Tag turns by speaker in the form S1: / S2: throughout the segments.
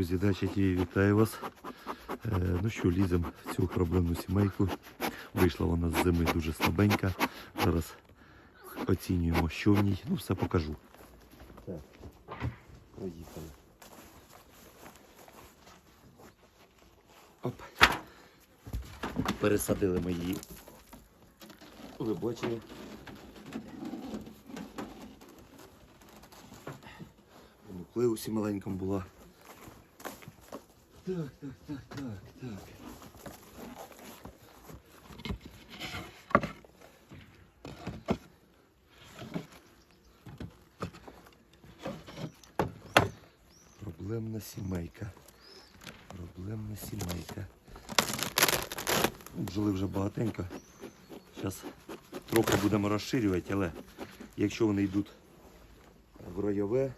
S1: Друзі, дача вітаю вас. Е, ну що, ліземо в цю проблемну сімейку. Вийшла вона з зими дуже слабенька. Зараз оцінюємо, що в ній. Ну, все покажу. Так, поїхали. Оп. Пересадили ми її. Ви бачили. У нуклеусі маленькому була. Так, так, так, так, так. Проблемна сімейка. Проблемна сімейка. Бджоли вже багатенько. Зараз трохи будемо розширювати, але якщо вони йдуть в ройове,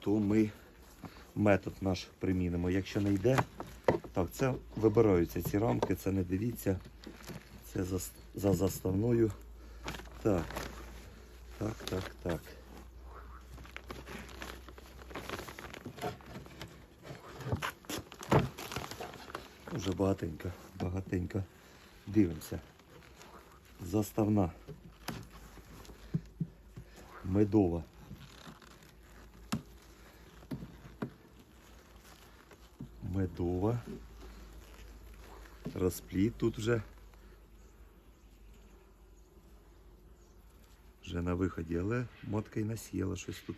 S1: то ми метод наш примінимо. Якщо не йде, так, це вибираються ці рамки, це не дивіться. Це за, за заставною. Так, так, так, так. Уже багатенько, багатенько. Дивимося. Заставна. Медова. Медова. Розпліт тут вже. Вже на виході, але мотка й насіяла щось тут.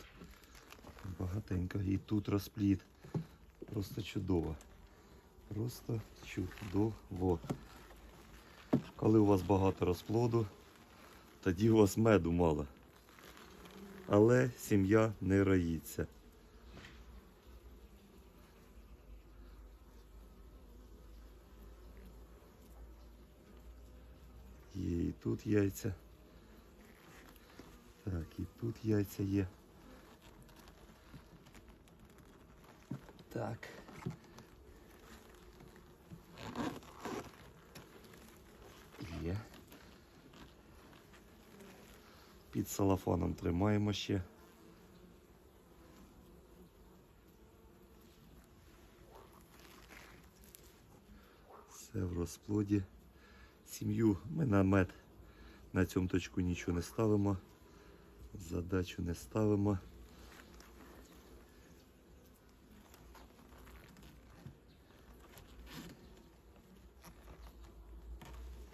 S1: Багатенько. І тут розпліт. Просто чудово. Просто чудово. Коли у вас багато розплоду, тоді у вас меду мало. Але сім'я не роїться. Є і тут яйця. Так, і тут яйця є. Так. Є. Під салафоном тримаємо ще. Все в розплоді. Сім'ю ми на мед на цьому точку нічого не ставимо. Задачу не ставимо.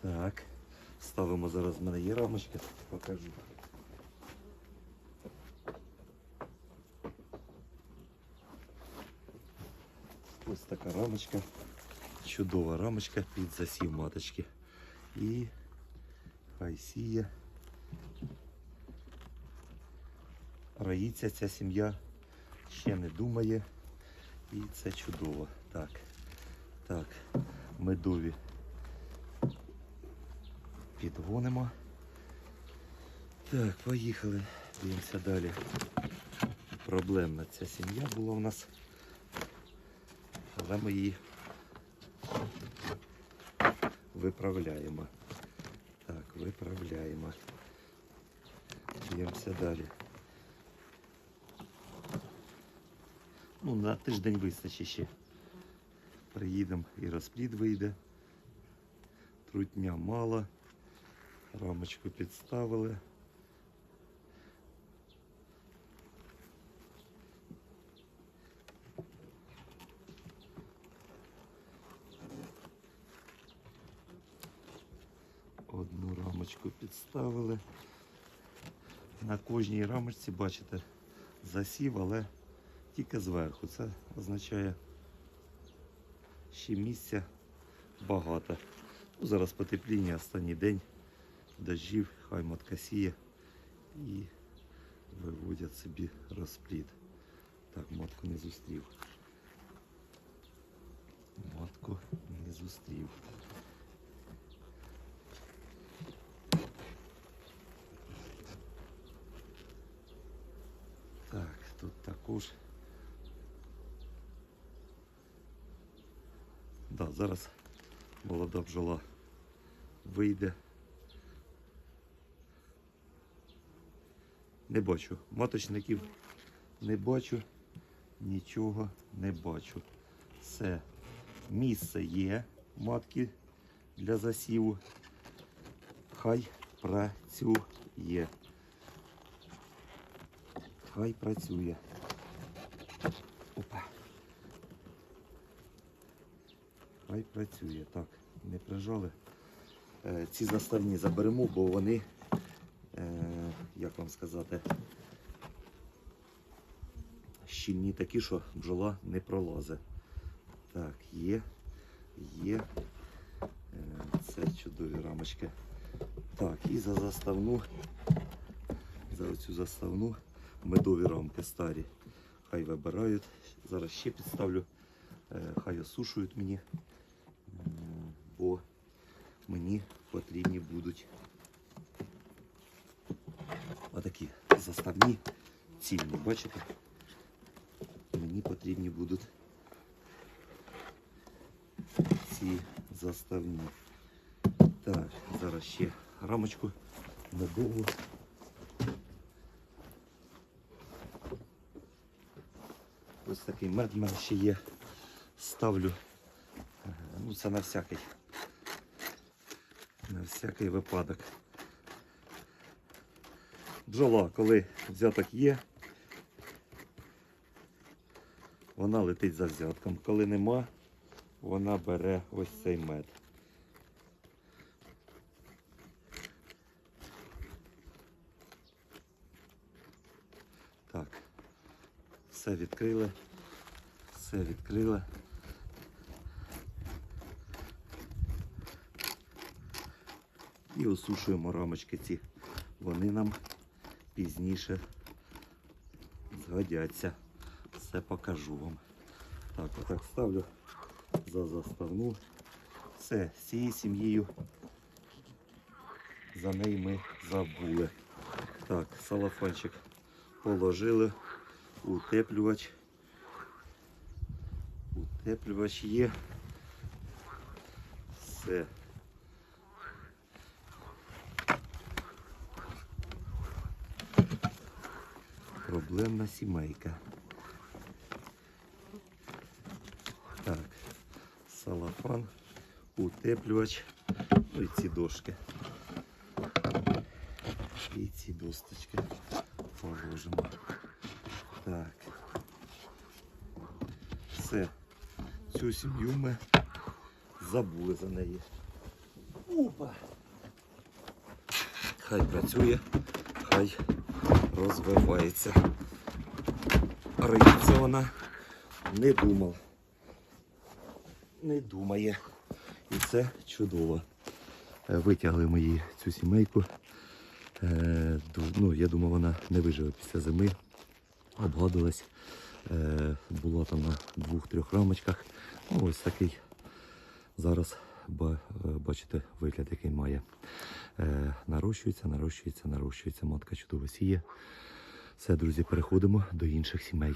S1: Так, ставимо зараз в мене є рамочка, покажу. Ось така рамочка. Чудова рамочка під засів маточки. І хай сіє. Роїться ця сім'я, ще не думає. І це чудово. Так, так, медові підгонимо. Так, поїхали. Дивимося далі. Проблемна ця сім'я була у нас. Але ми її виправляємо. Так, виправляємо. Б'ємося далі. Ну, на тиждень вистачить ще. Приїдемо і розплід вийде. Трутня мало. Рамочку підставили. Рамочку підставили. На кожній рамочці, бачите, засів, але тільки зверху. Це означає, ще місця багато. Ну, зараз потепління, останній день дощів, хай матка сіє і виводять собі розплід. Так, матку не зустрів. Матку не зустрів. Так, тут також. Да, зараз молода бджола вийде. Не бачу. Маточників не бачу. нічого не бачу. Все. Місце є матки для засіву. Хай працює. Хай працює. Опа. Хай працює. Так, не прижали. Е, ці заставні заберемо, бо вони, е, як вам сказати, щільні такі, що бджола не пролазить. Так, є, є. Е, Це чудові рамочки. Так, і за заставну, за оцю заставну медові рамки старі. Хай вибирають. Зараз ще підставлю, хай осушують мені, М, бо мені потрібні будуть отакі заставні цільні, бачите? Мені потрібні будуть ці заставні. Так, зараз ще рамочку медову. Ось такий мед в мене ще є. Ставлю. Е, Ну, це на всякий. Всякий випадок. Бджола, коли взяток є, вона летить за взятком. Коли нема, вона бере ось цей мед. Так, все відкрили, все відкрили. І осушуємо рамочки ці. Вони нам пізніше згодяться. Все покажу вам. Так, отак ставлю за заставну. Все, з цією сім'єю за неї ми забули. Так, салафанчик положили, утеплювач. Утеплювач є. Все. Проблемна сімейка. Так, салафан, утеплювач, ну і ці дошки. І ці досточки положимо. Так. Все. Цю сім'ю ми забули за неї. Опа. Хай працює, хай розвивається. Риється вона не думав. Не думає. І це чудово. Е, Витягли ми її цю сімейку. Е, ну, я думав, вона не виживе після зими. Обгадилась. Е, була там на двох-трьох рамочках. Ну, ось такий зараз ба- е, бачите вигляд, який має. Е, нарощується, нарощується, нарощується. Матка чудово сіє. Все, друзі, переходимо до інших сімей.